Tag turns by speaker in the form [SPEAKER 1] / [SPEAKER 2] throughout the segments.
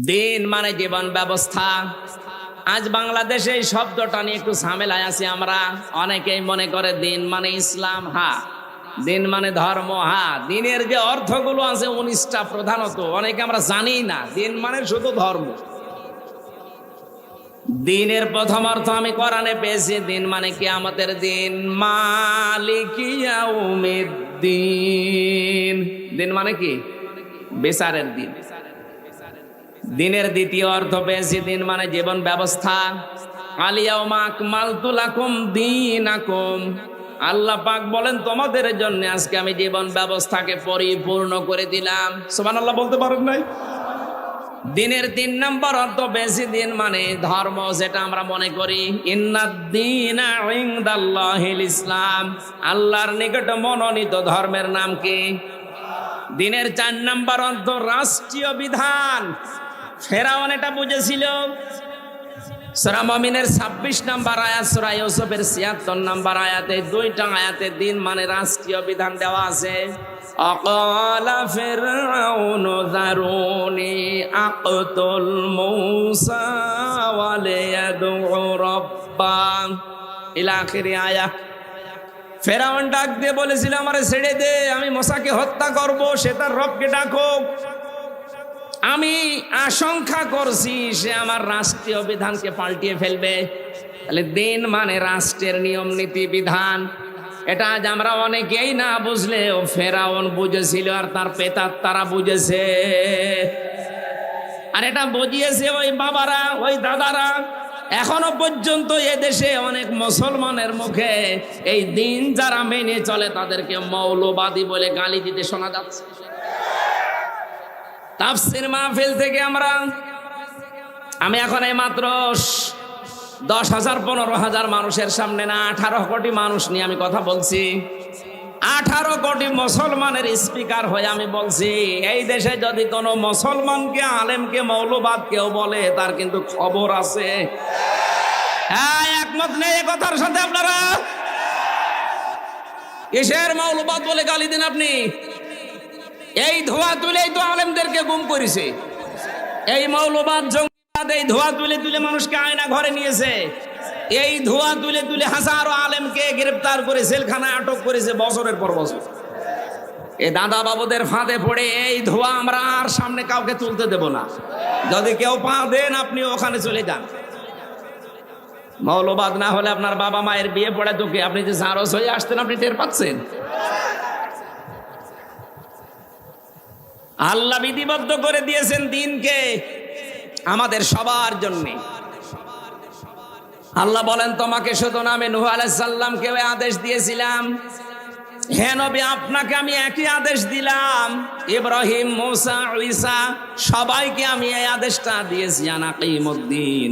[SPEAKER 1] দিন মানে জীবন ব্যবস্থা। আজ বাংলাদেশে এই শব্দটা নিয়ে একটু ঝামেলায় আছি আমরা। অনেকেই মনে করে দিন মানে ইসলাম, হা। দিন মানে ধর্ম, হা। দিনের যে অর্থগুলো আছে উনিশটা প্রধানত, অনেকে আমরা জানি না। দিন মানে শুধু ধর্ম। দিনের প্রথম অর্থ আমি কোরআনে পেয়েছি, দিন মানে কি আমাদের দিন মালিকিয়াউমিদ্দিন দিন মানে কি? বিচারের দিন। দিনের দ্বিতীয় অর্থ পেয়েছি দিন মানে জীবন ব্যবস্থা। আলিয়াউমা আকমালতু লাকুম দীনাকুম। আল্লাহ পাক বলেন, তোমাদের জন্য আজকে আমি জীবন ব্যবস্থাকে পরিপূর্ণ করে দিলাম। সোমান আল্লাহ বলতে পারেন নাই? দিনের তিন নম্বর অর্থ বেশি দিন মানে ধর্ম, যেটা আমরা মনে করি ইসলাম। আল্লাহর নিকট মনোনীত ধর্মের নাম কি? দিনের চার নম্বর অর্থ রাষ্ট্রীয় বিধান। ফেরাউন এটা বুঝেছিল। সুরা মমিনের ছাব্বিশ নম্বর আয়াত, সুরা ইউসুফের ছিয়াত্তর নম্বর আয়াতে দুইটা আয়াতে দিন মানে রাষ্ট্রীয় বিধান দেওয়া আছে। অকল ফেরাউন দারুনি আকতুল মূসা ওয়ালিয়াদু রাব্বা। ইলা আখিরি আয়া। ফেরাউন ডাক দিয়ে বলেছিল, আমারে ছেড়ে দে, আমি মশাকে হত্যা করব, সে তার রবকে ডাকুক। আমি আশঙ্কা করছি সে আমার রাষ্ট্রীয় বিধানকে পাল্টিয়ে ফেলবে। তাহলে দিন মানে রাষ্ট্রের নিয়ম, নীতি, বিধান। এটা আজ আমরা অনেকেই না বুঝলে ও ফেরাউন বুঝেছিল আর তার পেতার তারা বুঝেছে। আর এটা বুঝিয়েছে ওই বাবারা, ওই দাদারা। এখনও পর্যন্ত এদেশে অনেক মুসলমানের মুখে এই দিন যারা মেনে চলে তাদেরকে মৌলবাদী বলে গালি দিতে শোনা যাচ্ছে। তাফসির মাহফিল থেকে আমরা, আমি এখন এই মাত্র দশ হাজার, পনেরো হাজার মানুষের সামনে না, আঠারো কোটি মানুষ নিয়ে আমি কথা বলছি। আঠারো কোটি মুসলমানের স্পিকার হয়ে আমি বলছি, এই দেশে যদি কোনো মুসলমানকে, আলেমকে মৌলবাদ কেউ বলে, তার কিন্তু খবর আছে। হ্যাঁ একমত নেই কথার সাথে আপনারা? কিসের মৌলবাদ বলে গালি দিন আপনি? এই ধোয়া তুলেই তো আলেমদেরকে গুম করেছে। এই মৌলবাদ জঙ্গিবাদ এই ধোয়া তুলে তুলে মানুষকে আয়না ঘরে নিয়েছে। এই ধোয়া তুলে তুলে হাজারো আলেমকে গ্রেপ্তার করে জেলখানায় আটক করেছে বছরের পর বছর। এ দাদা বাবুদের ফাঁদে পড়ে এই ধোয়া আমরা আর সামনে কাউকে তুলতে দেব না। যদি কেউ পা দেন আপনি ওখানে চলে যান। মৌলবাদ না হলে আপনার বাবা মায়ের বিয়ে পড়ে তোকে আপনি যে সারস হয়ে আসতেন, আপনি টের পাচ্ছেন? আল্লাহ বিধিবদ্ধ করে দিয়েছেন দিনকে আমাদের সবার জন্য। আল্লাহ বলেন, তোমাকে শুধু নামে নুহ আলাইসাল্লামকে আদেশ দিয়েছিলাম। হে নবী, আপনাকে আমি একই আদেশ দিলাম। ইব্রাহিম, মুসা, ঈসা, সবাইকে আমি এই আদেশটা দিয়েছি আনাকিমুদ্দিন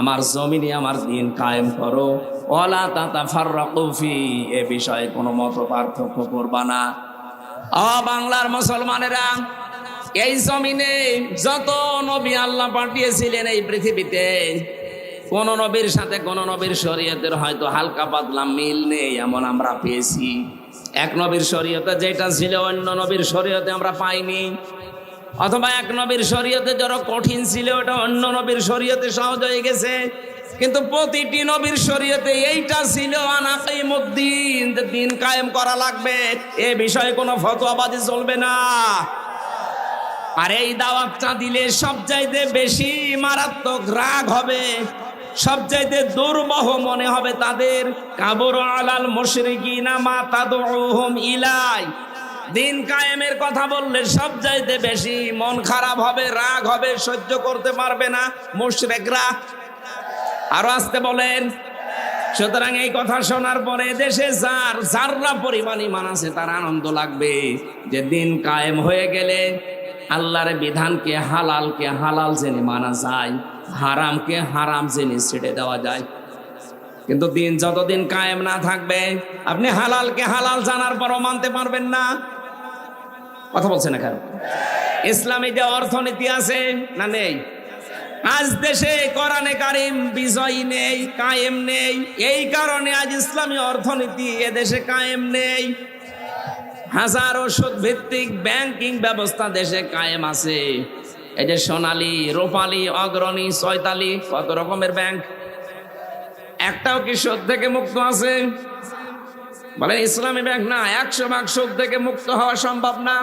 [SPEAKER 1] আমার জমিনে আমার দিন কায়েম করো। ওলা তাতা ফাররাকুফি এ বিষয়ে কোনো মত পার্থক্য করবা না। অ বাংলার মুসলমানেরা এই জমিনে যত নবী আল্লাহ পাঠিয়েছিলেন এই পৃথিবীতে, কোন নবীর সাথে কোন নবীর শরীয়তের হয়তো হালকা পাতলা মিল নেই, এমন আমরা পেয়েছি। এক নবীর শরীয়তে যেটা ছিল, অন্য নবীর শরীয়তে আমরা পাইনি। অথবা এক নবীর শরীয়তে যারা কঠিন ছিল, ওটা অন্য নবীর শরীয়তে সহজ হয়ে গেছে। কিন্তু প্রতিটি নবীর শরীয়তে এইটা ছিল আনাকিমুদ্দিন দিন কায়েম করা লাগবে, এ বিষয়ে কোনো ফতোয়াবাজি চলবে না। আর এই দাওয়াতটা দিলে সবচাইতে বেশি মারাত্মক রাগ হবে। সবচাইতে দুর্বহ মনে হবে তাদের। কাবর আলাল মুশরিকিনা মা তাদউহুম ইলাই। দিন কায়েমের কথা বললে সবচাইতে বেশি মন খারাপ হবে, রাগ হবে, সহ্য করতে পারবে না মুশরিকরা। আরও আসতে বলেন। সুতরাং এই কথা শোনার পরে দেশে যার, যাররা পরিমাণ ইমান আছে তার আনন্দ লাগবে। যে দিন কায়েম হয়ে গেলে আল্লাহর বিধানকে হালালকে হালাল জেনে মানা যায়, হারামকে হারাম জেনে ছেড়ে দেওয়া যায়। কিন্তু দিন যতদিন কায়েম না থাকবে, আপনি হালালকে হালাল জানার পরও মানতে পারবেন না। কথা বলছেন না কেন? ইসলামী যে অর্থনীতি আছে না নেই? আজ দেশে কোরআনে কারিম বিজয় নেই, কায়েম নেই। এই কারণে আজ ইসলামী অর্থনীতি এ দেশে কায়েম নেই। হাজারো সুদ ভিত্তিক ব্যাংকিং ব্যবস্থা দেশে কায়েম আছে। এই যে সোনালি, রূপালী, অগ্রণী, চৈতালি, কত রকমের ব্যাংক একটাও কি সুদ থেকে মুক্ত আছে? বলেন, ইসলামী ব্যাংক না, একশো ভাগ সুদ থেকে মুক্ত হওয়া সম্ভব না।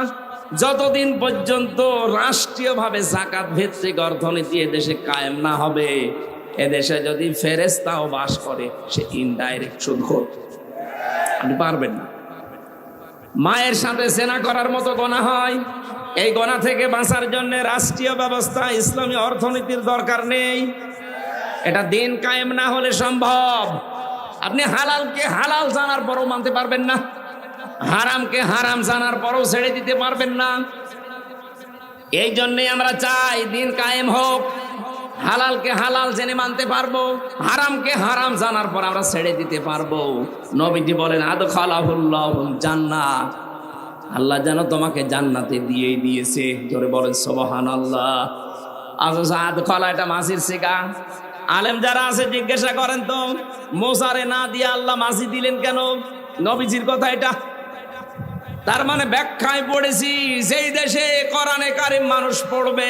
[SPEAKER 1] যতদিন পর্যন্ত রাষ্ট্রীয়ভাবে জাকাত ভিত্তিক অর্থনীতি এদেশে কায়েম না হবে এদেশে যদি ফেরেস্তাও বাস করে, সে ইনডাইরেক্ট সুদখোর আপনি পারবেন না। মায়ের সাথে সেনা করার মতো গোনা হয়। এই গোনা থেকে বাঁচার জন্য রাষ্ট্রীয় ব্যবস্থা, ইসলামী অর্থনীতির দরকার নেই। এটা দিন কায়েম না হলে সম্ভব। আপনি হালালকে হালাল জানার পরও মানতে পারবেন না। হারামকে হারাম জানার পরও ছেড়ে দিতে পারবেন না। এই জন্যে আমরা চাই দিন কায়েম হোক। হালালকে হালাল জেনে মানতে পারব, হারামকে হারাম জানার পর আমরা ছেড়ে দিতে পারব। নবীজি বলেন আদ খালাহুল্লাহুল জান্নাত। আল্লাহ যেন তোমাকে জান্নাতে দিয়েই দিয়েছে। ধরে বলেন সবহান আল্লাহ আজ আদ খলা এটা মাসির শেখা আলেম যারা আছে, জিজ্ঞাসা করেন তো, মোসারে না দিয়ে আল্লাহ মাসি দিলেন কেন? নবীজির কথা এটা। তার মানে ব্যাখ্যায় পড়েছি সেই দেশে কোরআনে কারিম মানুষ পড়বে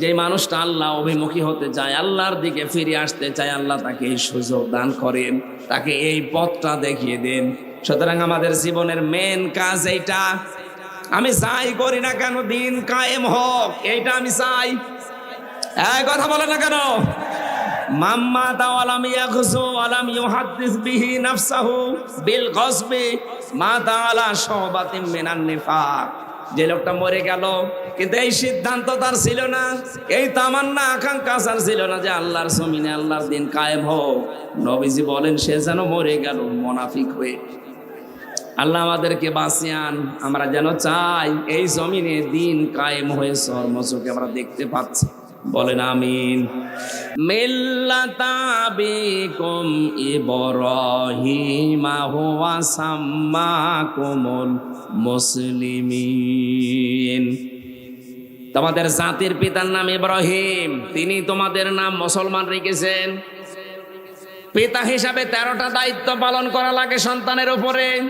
[SPEAKER 1] যে মানুষটা আল্লাহ অভিমুখী হতে চায়, আল্লাহর দিকে ফিরে আসতে চায়, আল্লাহ তাকে এই সুযোগ দান করেন, তাকে এই পথটা দেখিয়ে দেন। সুতরাং আমাদের জীবনের মেন কাজ এইটা। আমি চাই করি না কেন, দিন কায়েম হোক, এইটা আমি চাই। কথা বলে না কেন? মাম্মা ইয়াখজু আলাম বিহি নাফসাহু বিল গসবি মা তাআলা শাবাতিন মিনান যে লোকটা মরে গেল, কিন্তু এই সিদ্ধান্ত তার ছিল না। এই তামান্না আকাঙ্ক্ষা তার ছিল না যে আল্লাহর জমিনে আল্লাহর দিন কায়েম হোক। নবীজি বলেন, সে যেন মরে গেল, মোনাফিক হয়ে। আল্লাহ আমাদেরকে বাঁচিয়ান, আমরা যেন চাই এই জমিনে দিন কায়েম হয়ে সর্মচোখে আমরা দেখতে পাচ্ছি। বলেন আমিন। মিল্লাতাবিকুম ইব্রাহিমা হুয়া সাম্মাকুমুল মুসলিমিন। তোমাদের জাতির পিতার নাম ইব্রাহিম, তিনি তোমাদের নাম মুসলমান রেখেছেন। পিতা হিসাবে তেরোটা দায়িত্ব পালন করা লাগে সন্তানের উপরে।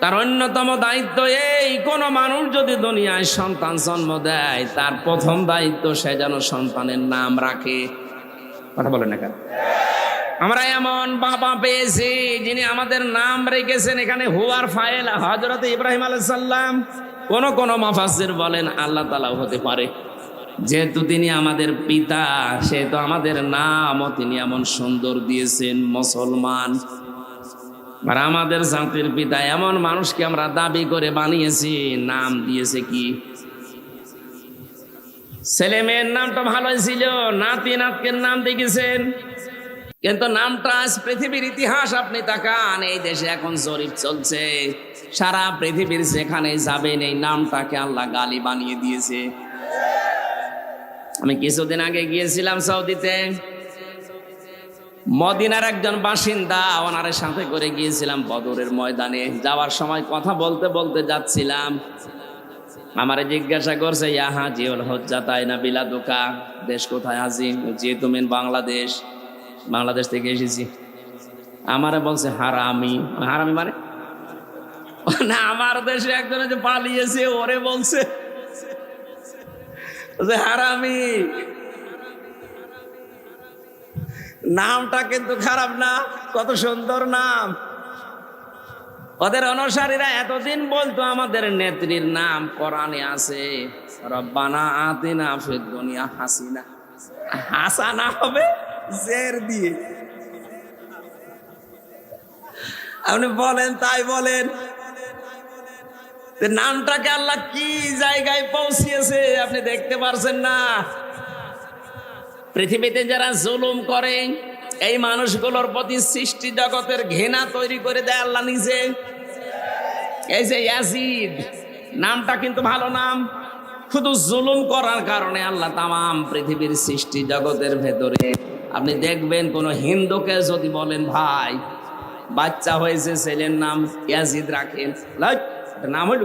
[SPEAKER 1] তার অন্যতম দায়িত্ব এই, কোন মানুষ যদি দুনিয়ায় সন্তান জন্ম দেয়, তার প্রথম দায়িত্ব সে যেন সন্তানের নাম রাখে। কথা বলেন না কেন? আমরা এমন বাবা পেয়েছি যিনি আমাদের নাম রেখেছেন, এখানে হুয়ার ফাইল হজরত ইব্রাহিম আলাইসাল্লাম কোন কোন মাফাসির বলেন, আল্লাহ তালাও হতে পারে। যেহেতু তিনি আমাদের পিতা সেহেতু আমাদের নামও তিনি এমন সুন্দর দিয়েছেন, মুসলমান। আর আমাদের জাতির পিতা এমন মানুষকে আমরা দাবি করে বানিয়েছি, নাম দিয়েছে কি? ছেলে মেয়ের নামটা ভালোই ছিল, নাতি নাতকের নাম দেখেছেন? কিন্তু নামটা আজ পৃথিবীর ইতিহাস আপনি তাকান, এই দেশে এখন জরিপ চলছে। সারা পৃথিবীর যেখানে যাবেন, এই নামটাকে আল্লাহ গালি বানিয়ে দিয়েছে। আমি কিছুদিন আগে গিয়েছিলাম সৌদিতে। মদিনার একজন বাসিন্দা ওনারের সাথে করে গিয়েছিলাম বদরের ময়দানে। যাওয়ার সময় কথা বলতে বলতে যাচ্ছিলাম। আমারে জিজ্ঞাসা করছে, ইয়া হাজি ওল হজ্জা, তাই না বিলাদুকা? দেশ কোথায় হাজি যে তুমি বাংলাদেশ। বাংলাদেশ থেকে এসেছি। আমারে বলছে, হারামি। হারামি মানে? না, আমার দেশে একজন যে পালিয়েছে, ওরে বলছে হারামি। নামটা কিন্তু খারাপ না, কত সুন্দর নাম। ওদের অনুসারীরা এতদিন বলতো, আমাদের নেত্রীর নাম কোরআনে আছে, রব্বানা আতিনা ফিদ দুনিয়া হাসিনা। হাসানা হবে জের দিয়ে। আপনি বলেন, তাই বলেন। নামটাকে আল্লাহ কি জায়গায় পৌঁছিয়েছে, আপনি দেখতে পারছেন না। পৃথিবীতে যারা জুলুম করে, এই মানুষগুলোর প্রতি সৃষ্টি জগতের ঘৃণা তৈরি করে দেয় আল্লাহ নিজে। এই যে ইয়াজিদ, নামটা কিন্তু ভালো নাম। শুধু জুলুম করার কারণে আল্লাহ তামাম পৃথিবীর সৃষ্টি জগতের ভেতরে। আপনি দেখবেন কোন হিন্দুকে যদি বলেন, ভাই, বাচ্চা হয়েছে, ছেলের নাম ইয়াজিদ রাখেন। নাম হইল।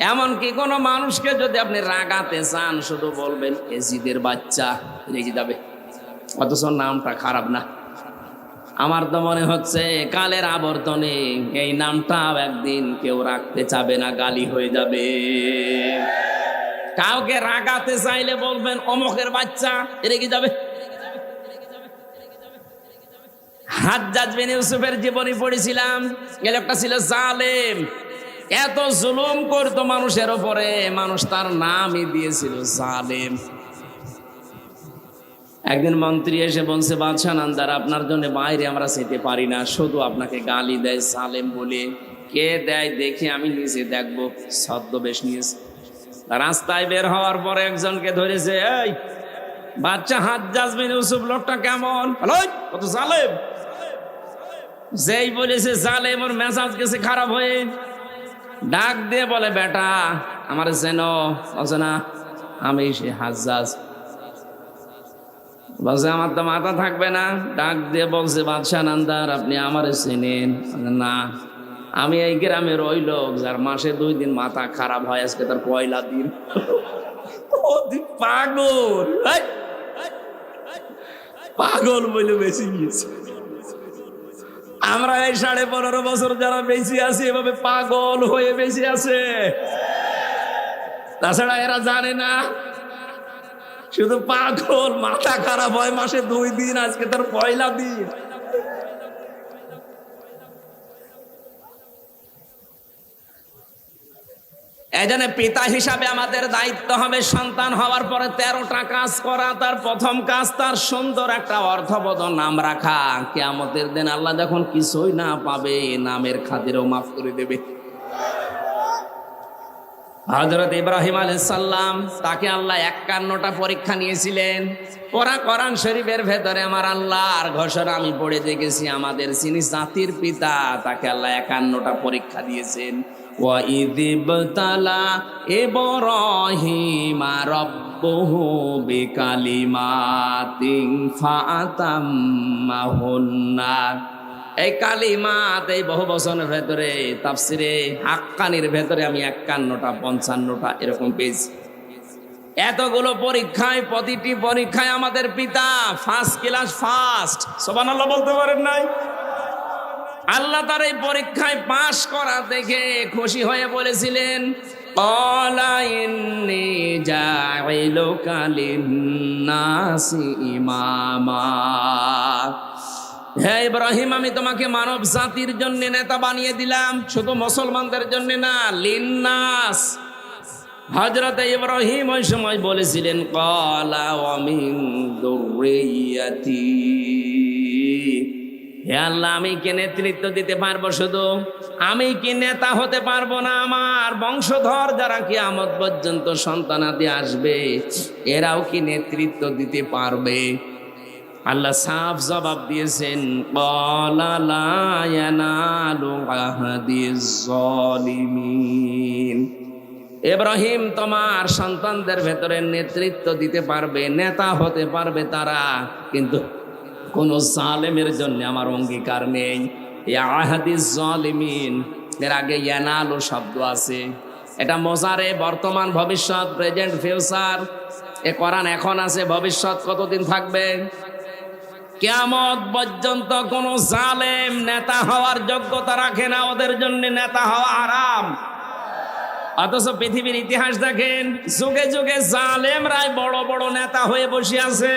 [SPEAKER 1] এমনকি কোনো মানুষকে যদি আপনি রাগাতে চান, শুধু বলবেন, এজিদের বাচ্চা রেগে যাবে। অথচ নামটা খারাপ না। আমার তো মনে হচ্ছে, কালের আবর্তনে এই নামটাও একদিন কেউ রাখতে চাবে না, গালি হয়ে যাবে। কাউকে রাগাতে চাইলে বলবেন, অমকের বাচ্চা, রেগে যাবে। হাজ্জাজ বিন ইউসুফের জীবনী পড়েছিলাম এর একটা ছিল জালেম। এত জুলুম করতো মানুষের ওপরে মানুষ তার নামই দিয়েছিল জালেম। একদিন মন্ত্রী এসে বলছে, বাদশাহ নান্দার, আপনার জন্য বাইরে আমরা যেতে পারি না, শুধু আপনাকে গালি দেয় সালেম বলে। কে দেয় দেখে, আমি নিজে দেখব। ছদ্মবেশ নিয়েছে। রাস্তায় বের হওয়ার পরে একজনকে ধরেছে, এই বাচ্চা হাত জাজমিন ইউসুফ, লোকটা কেমন? কত জালেম। যেই বলেছে, জালেম, ওর মেজাজ গেছে খারাপ হয়ে। ডাক দিয়ে বলে, বেটা, আমার যেন বলছে আমি সে হাজ্জাজ। বলছে, আমার তো মাথা থাকবে না। ডাক দিয়ে বলছে, বাদশাহ নান্দার, আপনি আমার চেনেন? না। আমি এই গ্রামের ওই লোক যার মাসে দুই দিন মাথা খারাপ হয়, আজকে তার পয়লা দিন। পাগল। পাগল বলে বেশি গিয়েছে। আমরা এই সাড়ে পনেরো বছর যারা বেঁচে আছি, এভাবে পাগল হয়ে বেঁচে আছে। তাছাড়া এরা জানে না, শুধু পাগল, মাথা খারাপ হয় মাসে দুই দিন, আজকে তার পয়লা দিন। এজন্য পিতা হিসাবে আমাদের দায়িত্ব হবে সন্তান হওয়ার পরে তেরোটা কাজ করা, তার প্রথম কাজ তার সুন্দর একটা অর্থবোধ নাম রাখা। কেয়ামতের দিন আল্লাহ যখন কিছুই না পাবে, নামের খাতিরও মাফ করে দেবে। হজরত ইব্রাহিম সাল্লাম তাকে আল্লাহ একান্নটা পরীক্ষা নিয়েছিলেন। ওরা কোরআন শরীফের ভেতরে, আমার আল্লাহর ঘোষণা আমি পড়ে দেখেছি, আমাদের যিনি জাতির পিতা তাকে আল্লাহ একান্নটা পরীক্ষা দিয়েছেন। বহু ভেতরে, তাফসিরে হাক্কানির ভেতরে আমি একান্নটা, পঞ্চান্নটা এরকম পেয়েছি। এতগুলো পরীক্ষায়, প্রতিটি পরীক্ষায় আমাদের পিতা ফার্স্ট ক্লাস ফার্স্ট সবান বলতে পারেন নাই? আল্লাহ তার এই পরীক্ষায় পাশ করা দেখে খুশি হয়ে বলেছিলেন "ক্বালা ইন্নী জাইলুকা লিন্নাসি ইমামা। হ্যাঁ ইব্রাহিম, আমি তোমাকে মানব জাতির জন্য নেতা বানিয়ে দিলাম, শুধু মুসলমানদের জন্য না, লিন্নাস। হজরত ইব্রাহিম ওই সময় বলেছিলেন, কলা অমিন হে আল্লাহ, আমি কি নেতৃত্ব দিতে পারব শুধু? আমি কি নেতা হতে পারব না আমার? বংশধর যারা কি আমদ পর্যন্ত সন্তানাদি আসবে, এরাও কি নেতৃত্ব দিতে পারবে? আল্লাহ সাফ জবাব দিয়েছেন। এব্রাহিম তোমার সন্তানদের ভেতরে নেতৃত্ব দিতে পারবে, নেতা হতে পারবে তারা, কিন্তু কোন জালেমের জন্য আমার অঙ্গীকার নেই। এই আহাদিস জালিমিন। এর আগে ইয়ানালু শব্দ আছে। এটা মজারে বর্তমান ভবিষ্যৎ, প্রেজেন্ট ফিউচার। এ কোরআন এখন আছে, ভবিষ্যৎ কতদিন থাকবে? কেমত পর্যন্ত কোন জালেম নেতা হওয়ার যোগ্যতা রাখে না, ওদের জন্য নেতা হওয়া আরাম অথচ পৃথিবীর ইতিহাস দেখেন, যুগে যুগে জালেমরাই বড় বড় নেতা হয়ে বসে আছে।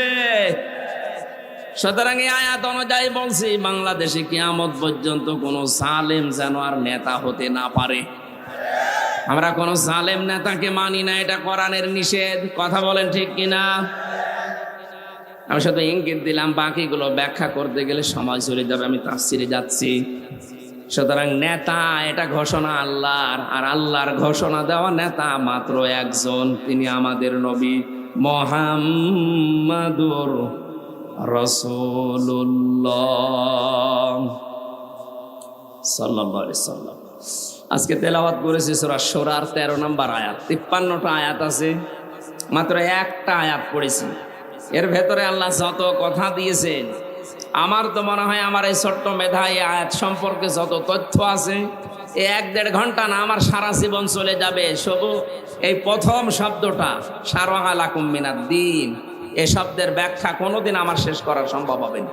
[SPEAKER 1] সুতরাং এই আয়াত অনুযায়ী বলছি, বাংলাদেশে কিয়ামত পর্যন্ত কোনো সালেম যেন আর নেতা হতে না পারে। আমরা কোনো সালেম নেতাকে মানি না, এটা কোরআনের নিষেধ। কথা বলেন ঠিক কিনা? আমি শুধু ইঙ্গিত দিলাম, বাকিগুলো ব্যাখ্যা করতে গেলে সময় চলে যাবে, আমি তাফসিরে যাচ্ছি। সুতরাং নেতা, এটা ঘোষণা আল্লাহর, আর আল্লাহর ঘোষণা দেওয়া নেতা মাত্র একজন, তিনি আমাদের নবী মোহাম্মদুর রসুল্লাহ সাল্লাম। আজকে তেলাওয়াত করেছি সূরা সূরার 13 নম্বর আয়াত। 53টা আয়াত আছে, মাত্র একটা আয়াত পড়েছি। এর ভেতরে আল্লাহ যত কথা দিয়েছেন, আমার তো মনে হয় আমার এই ছোট্ট মেধা, এই আয়াত সম্পর্কে যত তথ্য আছে এই এক দেড় ঘণ্টা না আমার সারা জীবন চলে যাবে। শুধু এই প্রথম শব্দটা সারোহালাকুম মিনাদ দিন এ শব্দের ব্যাখ্যা কোনোদিন আমার শেষ করা সম্ভব হবে না।